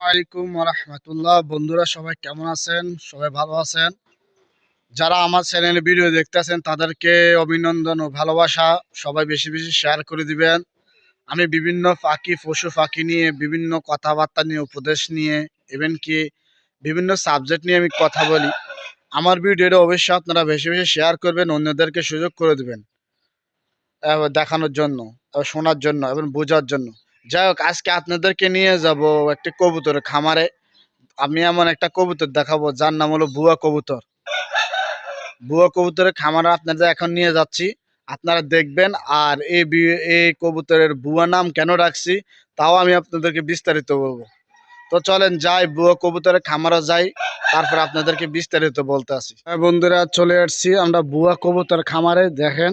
আলাইকুম রহমতুল্লাহ বন্ধুরা সবাই কেমন আছেন? সবাই ভালো আছেন? যারা আমার চ্যানেলে ভিডিও দেখতেছেন, তাদেরকে অভিনন্দন ও ভালোবাসা। সবাই বেশি বেশি শেয়ার করে দিবেন। আমি বিভিন্ন পাখি পশু পাখি নিয়ে, বিভিন্ন কথাবার্তা নিয়ে, উপদেশ নিয়ে ইভেন কি বিভিন্ন সাবজেক্ট নিয়ে আমি কথা বলি। আমার ভিডিওটা অবশ্যই আপনারা বেশি বেশি শেয়ার করবেন, অন্যদেরকে সুযোগ করে দিবেন। দেখানোর জন্য শোনার জন্য, এবং বোঝার জন্য। যাই হোক আজকে আপনাদেরকে নিয়ে যাব একটি কবুতরের খামারে। আমি এমন একটা কবুতর দেখাবো, যার নাম হলো বুয়া কবুতর। বুয়া কবুতরের খামারে আপনাদের এখন নিয়ে যাচ্ছি। আপনারা দেখবেন আর এই এই কবুতরের বুয়া নাম কেন রাখছি, তাও আমি আপনাদেরকে বিস্তারিত বলব। তো চলেন যাই, বুয়া কবুতরের খামারে যাই, তারপর আপনাদেরকে বিস্তারিত বলতে আসি। হ্যাঁ বন্ধুরা, চলে আসছি আমরা বুয়া কবুতর খামারে। দেখেন,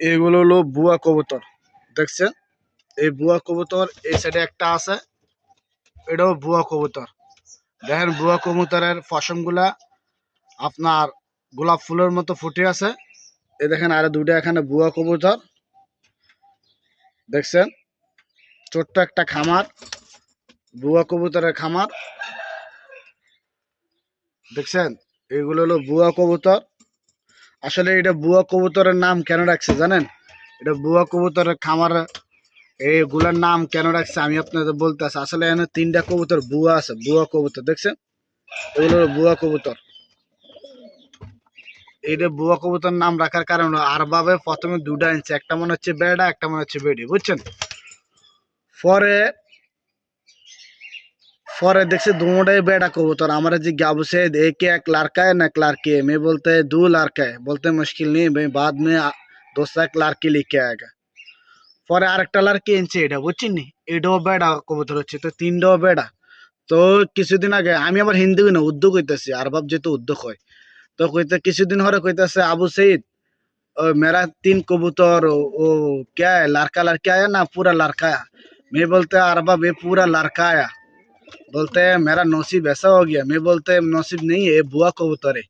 এগুলো হলো বুয়া কবুতর। দেখছেন? এই বুয়া কবুতর, এই সাইডে একটা আছে। এটাও বুয়া কবুতর। দেখেন বুয়া কবুতরের পশমগুলা আপনার গোলাপ ফুলের মতো ফুটে আছে। এই দেখেন আরও দুটো এখানে বুয়া কবুতর। দেখছেন? ছোট্ট একটা খামার বুয়া কবুতরের খামার। দেখছেন? এগুলো হলো বুয়া কবুতর। আসলে এটা বুয়া কবুতরের নাম কেন রাখছে জানেন? এটা বুয়া কবুতরের খামার এগুলার নাম কেন রাখছে? আমি আপনাদের বলতেছি, আসলে এখানে তিনটা কবুতর, বুয়া আছে, বুয়া কবুতর, দেখছেন? এগুলো বুয়া কবুতর। এইটা বুয়া কবুতর নাম রাখার কারণ আর ভাবে প্রথমে দুটা আনছে একটা মনে হচ্ছে বেড়া, একটা মনে হচ্ছে বেড়ি, বুঝছেন? পরে পরে দেখছি দুটাই বেড়া কবুতর। আমার যে গাবু সে একে এক লারকায় না ক্লার্কে মেয়ে বলতে দু লারকায়। বলতে মুশকিল নেই বাদ মে দোসরা ক্লার্কে লিখে আগে। পরে আরেকটা লার্কি এনছে এটা বুঝছেন নি এটাও বেড়া কবুতর হচ্ছে তো তিনটাও বেড়া তো কিছুদিন আগে আমি আবার হিন্দি না উর্দু কইতেছি আর ভাব যেহেতু উর্দু কয় তো কইতে কিছুদিন হরে কইতেছে আবু সঈদ ओ, मेरा तीन कबूतर ओ, ओ क्या है लड़का लड़का आया ना पूरा लड़का आया मैं बोलते हैं अरबा ये पूरा लड़का आया बोलते हैं मेरा नसीब ऐसा हो गया मैं बोलते हैं नसीब नहीं है ये बुआ कबूतर है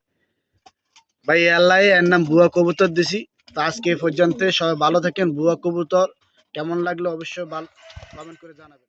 ভাই আল্লাহ এর নাম বুয়া কবুতর দিছি তো আজকে এই পর্যন্ত সবাই ভালো থাকেন বুয়া কবুতর কেমন লাগল অবশ্যই কমেন্ট করে জানাবেন।